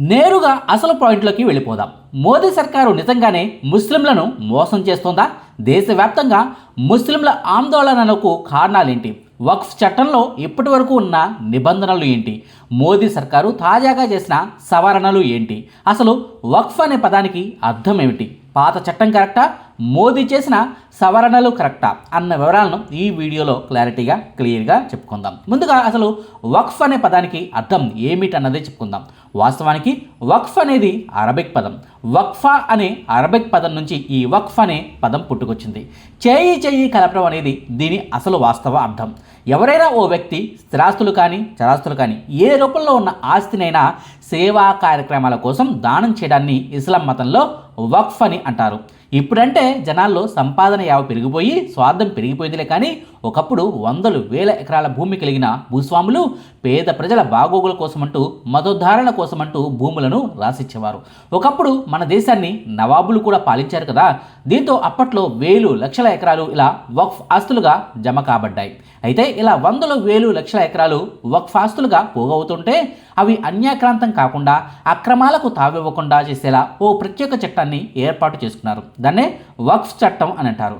నేరుగా అసలు పాయింట్లోకి వెళ్ళిపోదాం. మోదీ సర్కారు నిజంగానే ముస్లింలను మోసం చేస్తోందా? దేశవ్యాప్తంగా ముస్లింల ఆందోళనలకు కారణాలేంటి? వక్ఫ్ చట్టంలో ఇప్పటి వరకు ఉన్న నిబంధనలు ఏంటి? మోదీ సర్కారు తాజాగా చేసిన సవరణలు ఏంటి? అసలు వక్ఫ్ అనే పదానికి అర్థం ఏమిటి? పాత చట్టం కరెక్టా? మోదీ చేసిన సవరణలు కరెక్టా అన్న వివరాలను ఈ వీడియోలో క్లారిటీగా క్లియర్గా చెప్పుకుందాం. ముందుగా అసలు వక్ఫ్ అనే పదానికి అర్థం ఏమిటన్నదే చెప్పుకుందాం. వాస్తవానికి వక్ఫ్ అనేది అరబిక్ పదం. వక్ఫా అనే అరబిక్ పదం నుంచి ఈ వక్ఫ్ అనే పదం పుట్టుకొచ్చింది. చేయి చేయి కలపడం అనేది దీని అసలు వాస్తవ అర్థం. ఎవరైనా ఓ వ్యక్తి స్థిరాస్తులు కానీ చరాస్తులు కానీ ఏ రూపంలో ఉన్న ఆస్తినైనా సేవా కార్యక్రమాల కోసం దానం చేయడాన్ని ఇస్లాం మతంలో వక్ఫ్ అని అంటారు. ఇప్పుడంటే జనాల్లో సంపాదన యావ పెరిగిపోయి స్వార్థం పెరిగిపోయిందిలే కానీ ఒకప్పుడు వందలు వేల ఎకరాల భూమి కలిగిన భూస్వాములు పేద ప్రజల బాగోగుల కోసమంటూ మతోద్ధారణ కోసమంటూ భూములను రాసిచ్చేవారు. ఒకప్పుడు మన దేశాన్ని నవాబులు కూడా పాలించారు కదా దీంతో అప్పట్లో వేలు లక్షల ఎకరాలు ఇలా వక్ఫ్ ఆస్తులుగా జమ కాబడ్డాయి. అయితే ఇలా వందలు వేలు లక్షల ఎకరాలు వక్ఫ్ ఆస్తులుగా పోగవుతుంటే అవి అన్యాక్రాంతం కాకుండా అక్రమాలకు తావివ్వకుండా చేసేలా ఓ ప్రత్యేక చట్టాన్ని ఏర్పాటు చేసుకున్నారు. దాన్నే వక్ఫ్ చట్టం అని అంటారు.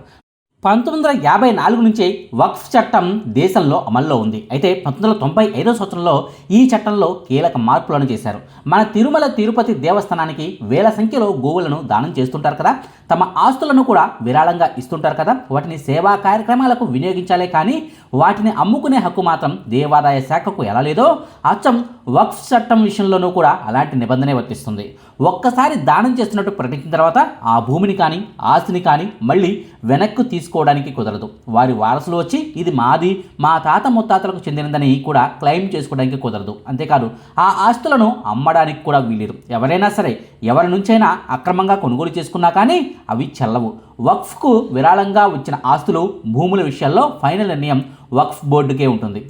పంతొమ్మిది వందల యాభై నాలుగు నుంచే వక్ఫ్ చట్టం దేశంలో అమల్లో ఉంది. అయితే పంతొమ్మిది వందల తొంభై ఐదో సంవత్సరంలో ఈ చట్టంలో కీలక మార్పులను చేశారు. మన తిరుమల తిరుపతి దేవస్థానానికి వేల సంఖ్యలో గోవులను దానం చేస్తుంటారు కదా. తమ ఆస్తులను కూడా విరాళంగా ఇస్తుంటారు కదా. వాటిని సేవా కార్యక్రమాలకు వినియోగించాలే కానీ వాటిని అమ్ముకునే హక్కు మాత్రం దేవాదాయ శాఖకు ఎలా లేదో అచ్చం వక్ఫ్ చట్టం విషయంలోనూ కూడా అలాంటి నిబంధనే వర్తిస్తుంది. ఒక్కసారి దానం చేస్తున్నట్టు ప్రకటించిన తర్వాత ఆ భూమిని కానీ ఆస్తిని కానీ మళ్ళీ వెనక్కు తీసుకోవడానికి కుదరదు. వారి వారసులు వచ్చి ఇది మాది మా తాత ముత్తాతలకు చెందినదని కూడా క్లెయిమ్ చేసుకోవడానికి కుదరదు. అంతేకాదు ఆ ఆస్తులను అమ్మడానికి కూడా వీలేదు ఎవరైనా సరే ఎవరి నుంచైనా అక్రమంగా కొనుగోలు చేసుకున్నా కానీ అవి చెల్లవు. వక్ఫ్కు విరాళంగా వచ్చిన ఆస్తులు భూముల విషయాల్లో ఫైనల్ నిర్ణయం వక్ఫ్ బోర్డుకే ఉంటుంది.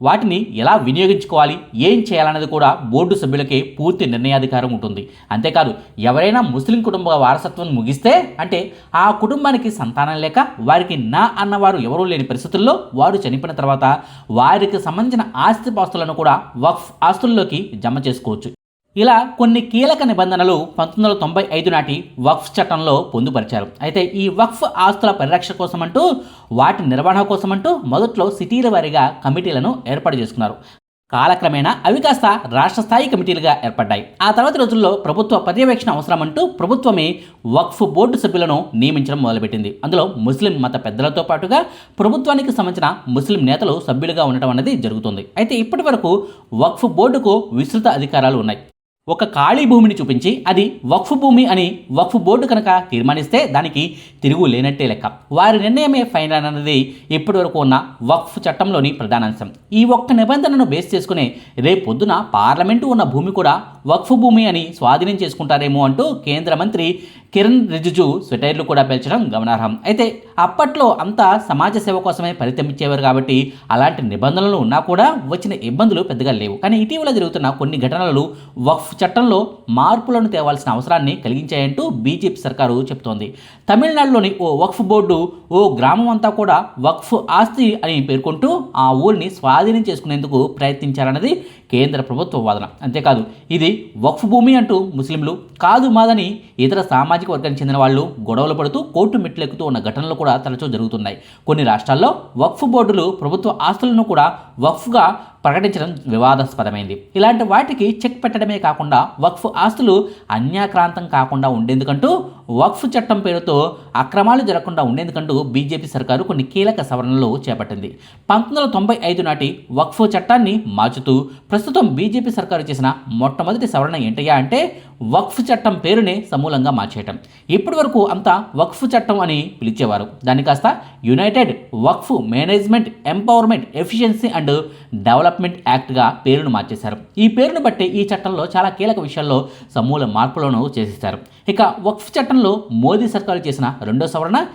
వాటిని ఎలా వినియోగించుకోవాలి ఏం చేయాలన్నది కూడా బోర్డు సభ్యులకే పూర్తి నిర్ణయాధికారం ఉంటుంది. అంతేకాదు ఎవరైనా ముస్లిం కుటుంబ వారసత్వం ముగిస్తే అంటే ఆ కుటుంబానికి సంతానం లేక వారికి నా అన్నవారు ఎవరూ లేని పరిస్థితుల్లో వారు చనిపోయిన తర్వాత వారికి సంబంధించిన ఆస్తిపాస్తులను కూడా వక్ఫ్ ఆస్తుల్లోకి జమ చేసుకోవచ్చు. ఇలా కొన్ని కీలక నిబంధనలు పంతొమ్మిది వందల తొంభై ఐదు నాటి వక్ఫ్ చట్టంలో పొందుపరిచారు. అయితే ఈ వక్ఫ్ ఆస్తుల పరిరక్షణ కోసమంటూ వాటి నిర్వహణ కోసమంటూ మొదట్లో సిటీల వారీగా కమిటీలను ఏర్పాటు చేసుకున్నారు. కాలక్రమేణా అవి కాస్త రాష్ట్ర స్థాయి కమిటీలుగా ఏర్పడ్డాయి. ఆ తర్వాత రోజుల్లో ప్రభుత్వ పర్యవేక్షణ అవసరమంటూ ప్రభుత్వమే వక్ఫ్ బోర్డు సభ్యులను నియమించడం మొదలుపెట్టింది. అందులో ముస్లిం మత పెద్దలతో పాటుగా ప్రభుత్వానికి సంబంధించిన ముస్లిం నేతలు సభ్యులుగా ఉండటం అనేది జరుగుతుంది. అయితే ఇప్పటి వరకు వక్ఫ్ బోర్డుకు విస్తృత అధికారాలు ఉన్నాయి. ఒక ఖాళీ భూమిని చూపించి అది వక్ఫ్ భూమి అని వక్ఫ్ బోర్డు కనుక తీర్మానిస్తే దానికి తిరుగు లేనట్టే లెక్క. వారి నిర్ణయమే ఫైనల్ అన్నది ఇప్పటి వరకు ఉన్న వక్ఫ్ చట్టంలోని ప్రధానాంశం. ఈ ఒక్క నిబంధనను బేస్ చేసుకునే రేపొద్దున పార్లమెంటు ఉన్న భూమి కూడా వక్ఫ్ భూమి అని స్వాధీనం చేసుకుంటారేమో అంటూ కేంద్ర మంత్రి కిరణ్ రిజిజు స్వెటైర్లు కూడా పెంచడం గమనార్హం. అయితే అప్పట్లో అంతా సమాజ సేవ కోసమే పరితమించేవారు కాబట్టి అలాంటి నిబంధనలు ఉన్నా కూడా వచ్చిన ఇబ్బందులు పెద్దగా లేవు. కానీ ఇటీవల జరుగుతున్న కొన్ని ఘటనలు వక్ఫ్ చట్టంలో మార్పులను తేవాల్సిన అవసరాన్ని కలిగించాయంటూ బీజేపీ సర్కారు చెబుతోంది తమిళనాడులోని ఓ వక్ఫ్ బోర్డు ఓ గ్రామం అంతా కూడా వక్ఫ్ ఆస్తి అని పేర్కొంటూ ఆ ఊరిని స్వాధీనం చేసుకునేందుకు ప్రయత్నించారన్నది కేంద్ర ప్రభుత్వ వాదన. అంతేకాదు ఇది వక్ఫ్ భూమి అంటూ ముస్లింలు కాదు మాదని ఇతర సామాజిక వర్గానికి చెందిన వాళ్ళు గొడవలు పడుతూ కోర్టు మెట్లెక్కుతూ ఉన్న ఘటనలు కూడా తరచూ జరుగుతున్నాయి. కొన్ని రాష్ట్రాల్లో వక్ఫ్ బోర్డులు ప్రభుత్వ ఆస్తులను కూడా వక్ఫ్గా ప్రకటించడం వివాదాస్పదమైంది. ఇలాంటి వాటికి చెక్ పెట్టడమే కాకుండా వక్ఫ్ ఆస్తులు అన్యాక్రాంతం కాకుండా ఉండేందుకంటూ వక్ఫ్ చట్టం పేరుతో అక్రమాలు జరగకుండా ఉండేందుకంటూ బీజేపీ సర్కారు కొన్ని కీలక సవరణలు చేపట్టింది. పంతొమ్మిది వందల తొంభై ఐదు నాటి వక్ఫ్ చట్టాన్ని మార్చుతూ ప్రస్తుతం బీజేపీ సర్కారు చేసిన మొట్టమొదటి సవరణ ఏంటయ్యా అంటే వక్ఫ్ చట్టం పేరునే సమూలంగా మార్చేయటం. ఇప్పటి వరకు అంతా వక్ఫ్ చట్టం అని పిలిచేవారు. దాన్ని కాస్త united Waqf management empowerment efficiency and development యాక్ట్గా పేరును మార్చేశారు. ఈ పేరును బట్టి ఈ చట్టంలో చాలా కీలక విషయాల్లో సమూల మార్పులను చేసేశారు. ఇక వక్ఫ్ చట్టంలో మోదీ సర్కారు చేసిన రెండో సవరణ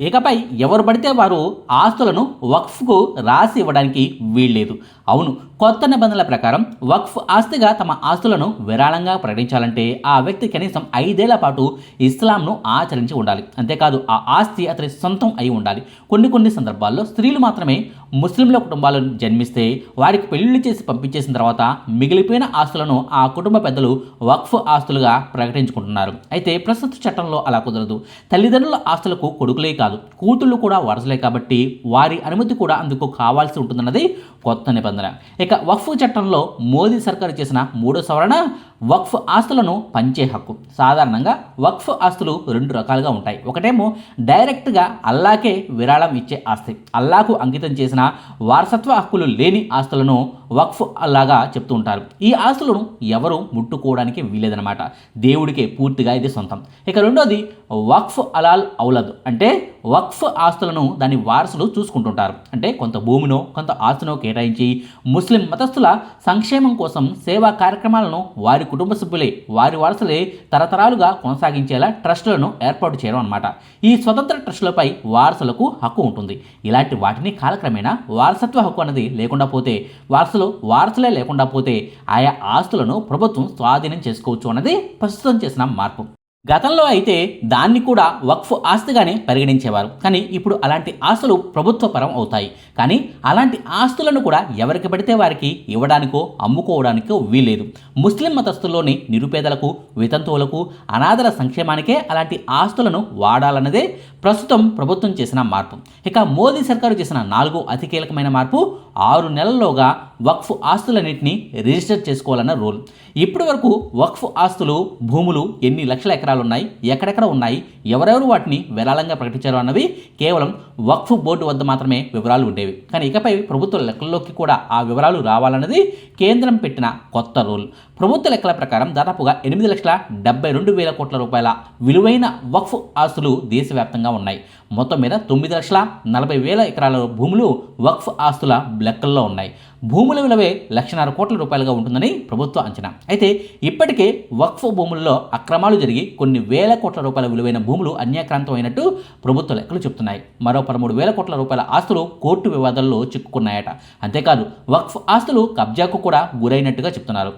ఇకపై ఎవరు పడితే వారు ఆస్తులను వక్ఫ్కు రాసి ఇవ్వడానికి వీల్లేదు. అవును కొత్త నిబంధనల ప్రకారం వక్ఫ్ ఆస్తిగా తమ ఆస్తులను విరాళంగా ప్రకటించాలంటే ఆ వ్యక్తి కనీసం ఐదేళ్ళ పాటు ఇస్లాంను ఆచరించి ఉండాలి. అంతేకాదు ఆ ఆస్తి అతని సొంతం అయి ఉండాలి. కొన్ని కొన్ని సందర్భాల్లో స్త్రీలు మాత్రమే ముస్లింల కుటుంబాలను జన్మిస్తే వారికి పెళ్ళిళ్ళు చేసి పంపించేసిన తర్వాత మిగిలిపోయిన ఆస్తులను ఆ కుటుంబ పెద్దలు వక్ఫ్ ఆస్తులుగా ప్రకటించుకుంటున్నారు. అయితే ప్రస్తుత చట్టంలో అలా కుదరదు. తల్లిదండ్రుల ఆస్తులకు కొడుకులే కాదు. కూతుళ్ళు కూడా వరసలే కాబట్టి వారి అనుమతి కూడా అందుకు కావాల్సి ఉంటుందన్నది కొత్త నిబంధన. ఇక వక్ఫ్ చట్టంలో మోదీ సర్కారు చేసిన మూడో సవరణ వక్ఫ్ ఆస్తులను పంచే హక్కు. సాధారణంగా వక్ఫ్ ఆస్తులు రెండు రకాలుగా ఉంటాయి. ఒకటేమో డైరెక్ట్గా అల్లాకే విరాళం ఇచ్చే ఆస్తి. అల్లాకు అంకితం చేసిన వారసత్వ హక్కులు లేని ఆస్తులను వక్ఫ్ అల్లాగా చెప్తూ ఉంటారు. ఈ ఆస్తులను ఎవరు ముట్టుకోవడానికి వీలేదనమాట దేవుడికే పూర్తిగా ఇది సొంతం. ఇక రెండోది వక్ఫ్ అలాల్ ఔలద్. అంటే వక్ఫ్ ఆస్తులను దాని వారసులు చూసుకుంటుంటారు. అంటే కొంత భూమినో కొంత ఆస్తునో కేటాయించి ముస్లిం మతస్థుల సంక్షేమం కోసం సేవా కార్యక్రమాలను వారి కుటుంబ సభ్యులే వారి వారసులే తరతరాలుగా కొనసాగించేలా ట్రస్టులను ఏర్పాటు చేయడం అనమాట ఈ స్వతంత్ర ట్రస్టులపై వారసులకు హక్కు ఉంటుంది. ఇలాంటి వాటిని కాలక్రమేణా వారసత్వ హక్కు అనేది లేకుండా పోతే వారసులు వారసులే లేకుండా పోతే ఆయా ఆస్తులను ప్రభుత్వం స్వాధీనం చేసుకోవచ్చు అన్నది ప్రస్తుతం చేసిన మార్పు. గతంలో అయితే దాన్ని కూడా వక్ఫ్ ఆస్తిగానే పరిగణించేవారు. కానీ ఇప్పుడు అలాంటి ఆస్తులు ప్రభుత్వ పరం అవుతాయి. కానీ అలాంటి ఆస్తులను కూడా ఎవరికి పడితే వారికి ఇవ్వడానికో అమ్ముకోవడానికో వీలేదు ముస్లిం మతస్థుల్లోని నిరుపేదలకు వితంతువులకు అనాథల సంక్షేమానికే అలాంటి ఆస్తులను వాడాలన్నదే ప్రస్తుతం ప్రభుత్వం చేసిన మార్పు. ఇక మోదీ సర్కారు చేసిన నాలుగో అతి కీలకమైన మార్పు ఆరు నెలల్లోగా వక్ఫ్ ఆస్తులన్నింటినీ రిజిస్టర్ చేసుకోవాలన్న రూల్. ఇప్పటి వరకు వక్ఫ్ ఆస్తులు భూములు ఎన్ని లక్షల ఎకరాలు ఉన్నాయి ఎక్కడెక్కడ ఉన్నాయి ఎవరెవరు వాటిని విరాళంగా ప్రకటించారు అన్నవి కేవలం వక్ఫ్ బోర్డు వద్ద మాత్రమే వివరాలు ఉండేవి. కానీ ఇకపై ప్రభుత్వ లెక్కల్లోకి కూడా ఆ వివరాలు రావాలన్నది కేంద్రం పెట్టిన కొత్త రూల్. ప్రభుత్వ లెక్కల ప్రకారం దాదాపుగా ఎనిమిది లక్షల డెబ్బై రెండు వేల కోట్ల రూపాయల విలువైన వక్ఫ్ ఆస్తులు దేశవ్యాప్తంగా ఉన్నాయి. మొత్తం మీద తొమ్మిది లక్షల నలభై వేల ఎకరాల భూములు వక్ఫ్ ఆస్తుల లెక్కల్లో ఉన్నాయి. భూముల విలువే లక్షన్నర కోట్ల రూపాయలుగా ఉంటుందని ప్రభుత్వ అంచనా. అయితే ఇప్పటికే వక్ఫ్ భూముల్లో అక్రమాలు జరిగి కొన్ని వేల కోట్ల రూపాయల విలువైన భూములు అన్యాక్రాంతం అయినట్టు ప్రభుత్వ లెక్కలు చెబుతున్నాయి మరో పదమూడు వేల కోట్ల రూపాయల ఆస్తులు కోర్టు వివాదాల్లో చిక్కుకున్నాయట. అంతేకాదు వక్ఫ్ ఆస్తులు కబ్జాకు కూడా గురైనట్టుగా చెప్తున్నారు.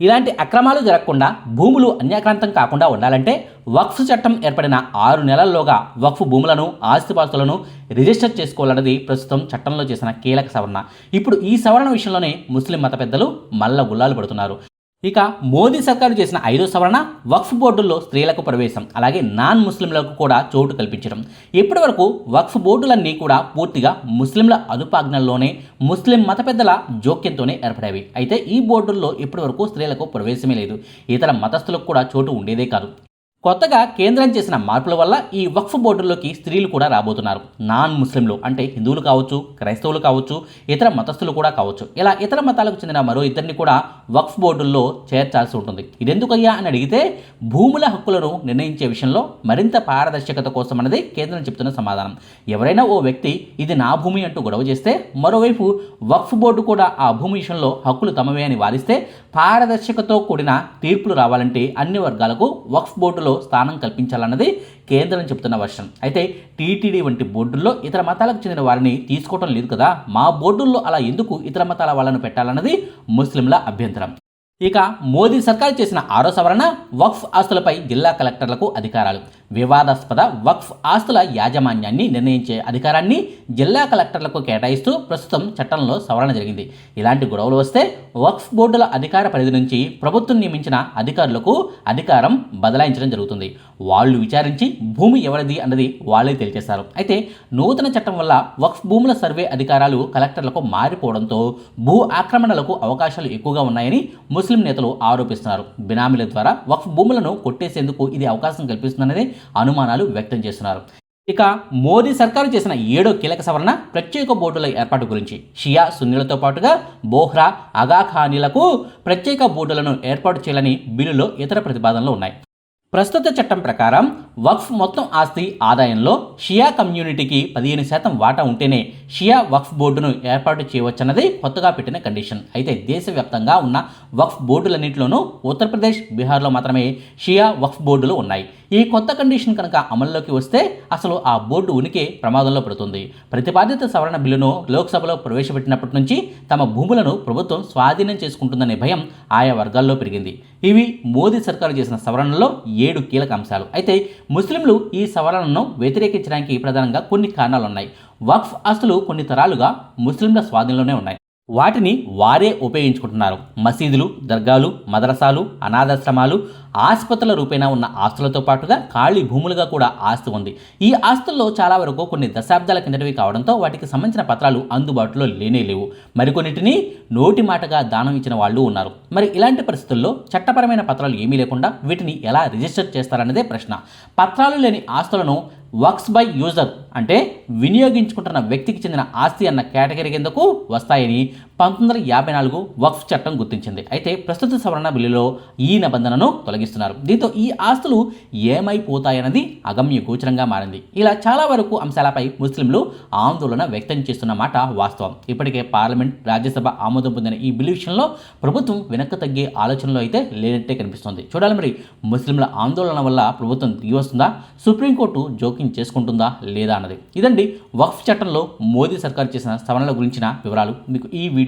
ఇలాంటి అక్రమాలు జరగకుండా భూములు అన్యాక్రాంతం కాకుండా ఉండాలంటే వక్ఫ్ చట్టం ఏర్పడిన ఆరు నెలల్లోగా వక్ఫ్ భూములను ఆస్తిపాస్తులను రిజిస్టర్ చేసుకోవాలన్నది ప్రస్తుతం చట్టంలో చేసిన కీలక సవరణ. ఇప్పుడు ఈ సవరణ విషయంలోనే ముస్లిం మత పెద్దలు మల్ల గుల్లాలు పడుతున్నారు. ఇక మోదీ సర్కారు చేసిన ఐదో సవరణ వక్ఫ్ బోర్డుల్లో స్త్రీలకు ప్రవేశం అలాగే నాన్ ముస్లింలకు కూడా చోటు కల్పించడం. ఇప్పటి వరకు వక్ఫ్ బోర్డులన్నీ కూడా పూర్తిగా ముస్లింల అదుపాజ్ఞల్లోనే ముస్లిం మత పెద్దల జోక్యంతోనే ఏర్పడేవి. అయితే ఈ బోర్డుల్లో ఇప్పటి వరకు స్త్రీలకు ప్రవేశమే లేదు. ఇతర మతస్థులకు కూడా చోటు ఉండేదే కాదు. కొత్తగా కేంద్రం చేసిన మార్పుల వల్ల ఈ వక్ఫ్ బోర్డుల్లోకి స్త్రీలు కూడా రాబోతున్నారు. నాన్ ముస్లింలు అంటే హిందువులు కావచ్చు క్రైస్తవులు కావచ్చు ఇతర మతస్థులు కూడా కావచ్చు. ఇలా ఇతర మతాలకు చెందిన మరో ఇద్దరిని కూడా వక్ఫ్ బోర్డుల్లో చేర్చాల్సి ఉంటుంది. ఇదెందుకయ్యా అని అడిగితే భూముల హక్కులను నిర్ణయించే విషయంలో మరింత పారదర్శకత కోసం అన్నది కేంద్రం చెప్తున్న సమాధానం. ఎవరైనా ఓ వ్యక్తి ఇది నా భూమి అంటూ గొడవ చేస్తే మరోవైపు వక్ఫ్ బోర్డు కూడా ఆ భూమి విషయంలో హక్కులు తమవే అని వాదిస్తే పారదర్శకతో కూడిన తీర్పులు రావాలంటే అన్ని వర్గాలకు వక్ఫ్ బోర్డులో స్థానం కల్పించాలన్నది కేంద్రం చెబుతున్న వర్షన్ అయితే టీటీడీ వంటి బోర్డుల్లో ఇతర మతాలకు చెందిన వారిని తీసుకోవటం లేదు కదా? మా బోర్డుల్లో అలా ఎందుకు ఇతర మతాల వాళ్ళను పెట్టాలన్నది ముస్లింల అభ్యంతరం. ఇక మోదీ సర్కార్ చేసిన ఆరో సవరణ వక్ఫ్ ఆస్తులపై జిల్లా కలెక్టర్లకు అధికారాలు. వివాదాస్పద వక్ఫ్ ఆస్తుల యాజమాన్యాన్ని నిర్ణయించే అధికారాన్ని జిల్లా కలెక్టర్లకు కేటాయిస్తూ ప్రస్తుతం చట్టంలో సవరణ జరిగింది. ఇలాంటి గొడవలు వస్తే వక్ఫ్ బోర్డుల అధికార పరిధి నుంచి ప్రభుత్వం నియమించిన అధికారులకు అధికారం బదలాయించడం జరుగుతుంది. వాళ్ళు విచారించి భూమి ఎవరిది అన్నది వాళ్ళే తెలిచేస్తారు అయితే నూతన చట్టం వల్ల వక్ఫ్ భూముల సర్వే అధికారాలు కలెక్టర్లకు మారిపోవడంతో భూ ఆక్రమణలకు అవకాశాలు ఎక్కువగా ఉన్నాయని ముస్ ముస్లిం నేతలు ఆరోపిస్తున్నారు. బినామీల ద్వారా వక్ఫ్ భూములను కొట్టేసేందుకు ఇది అవకాశం కల్పిస్తుందనేది అనుమానాలు వ్యక్తం చేస్తున్నారు. ఇక మోదీ సర్కారు చేసిన ఏడో కీలక సవరణ ప్రత్యేక బోర్డుల ఏర్పాటు గురించి. షియా సున్నీలతో పాటుగా బోహ్రా అగాఖానీలకు ప్రత్యేక బోర్డులను ఏర్పాటు చేయాలని బిల్లులో ఇతర ప్రతిపాదనలు ఉన్నాయి. ప్రస్తుత చట్టం ప్రకారం వక్ఫ్ మొత్తం ఆస్తి ఆదాయంలో షియా కమ్యూనిటీకి పదిహేను శాతం వాటా ఉంటేనే షియా వక్ఫ్ బోర్డును ఏర్పాటు చేయవచ్చన్నది కొత్తగా పెట్టిన కండిషన్. అయితే దేశవ్యాప్తంగా ఉన్న వక్ఫ్ బోర్డులన్నింటిలోనూ ఉత్తరప్రదేశ్ బీహార్లో మాత్రమే షియా వక్ఫ్ బోర్డులు ఉన్నాయి. ఈ కొత్త కండిషన్ కనుక అమల్లోకి వస్తే అసలు ఆ బోర్డు ఉనికి ప్రమాదంలో పడుతుంది. ప్రతిపాదిత సవరణ బిల్లును లోక్సభలో ప్రవేశపెట్టినప్పటి నుంచి తమ భూములను ప్రభుత్వం స్వాధీనం చేసుకుంటుందనే భయం ఆయా వర్గాల్లో పెరిగింది. ఇవి మోదీ సర్కారు చేసిన సవరణలో ఏడు కీలక అంశాలు. అయితే ముస్లింలు ఈ సవరణను వ్యతిరేకించడానికి ప్రధానంగా కొన్ని కారణాలు ఉన్నాయి వక్ఫ్ ఆస్తులు కొన్ని తరాలుగా ముస్లింల స్వాధీనంలోనే ఉన్నాయి. వాటిని వారే ఉపయోగించుకుంటున్నారు. మసీదులు దర్గాలు మదరసాలు అనాథాశ్రమాలు ఆసుపత్రుల రూపేణా ఉన్న ఆస్తులతో పాటుగా ఖాళీ భూములుగా కూడా ఆస్తి ఉంది. ఈ ఆస్తుల్లో చాలా వరకు కొన్ని దశాబ్దాల కిందటివి కావడంతో వాటికి సంబంధించిన పత్రాలు అందుబాటులో లేనే లేవు. మరికొన్నిటిని నోటి మాటగా దానం ఇచ్చిన వాళ్ళు ఉన్నారు. మరి ఇలాంటి పరిస్థితుల్లో చట్టపరమైన పత్రాలు ఏమీ లేకుండా వీటిని ఎలా రిజిస్టర్ చేస్తారన్నదే ప్రశ్న. పత్రాలు లేని ఆస్తులను వర్క్స్ బై యూజర్ అంటే వినియోగించుకుంటున్న వ్యక్తికి చెందిన ఆస్తి అన్న కేటగిరీ కిందకు వస్తాయని పంతొమ్మిది వందల యాభై నాలుగు వక్ఫ్ చట్టం గుర్తించింది. అయితే ప్రస్తుత సవరణ బిల్లులో ఈ నిబంధనను తొలగిస్తున్నారు. దీంతో ఈ ఆస్తులు ఏమైపోతాయన్నది అగమ్య గోచరంగా మారింది. ఇలా చాలా వరకు అంశాలపై ముస్లింలు ఆందోళన వ్యక్తం చేస్తున్న మాట వాస్తవం. ఇప్పటికే పార్లమెంట్ రాజ్యసభ ఆమోదం పొందిన ఈ బిల్లు విషయంలో ప్రభుత్వం వెనక్కి తగ్గే ఆలోచనలో అయితే లేనట్టే కనిపిస్తోంది. చూడాలి మరి ముస్లింల ఆందోళన వల్ల ప్రభుత్వం దిగి వస్తుందా? సుప్రీంకోర్టు జోక్యం చేసుకుంటుందా లేదా అన్నది. ఇదండి వక్ఫ్ చట్టంలో మోదీ సర్కార్ చేసిన సవరణల గురించిన వివరాలు. మీకు ఈ వీడియో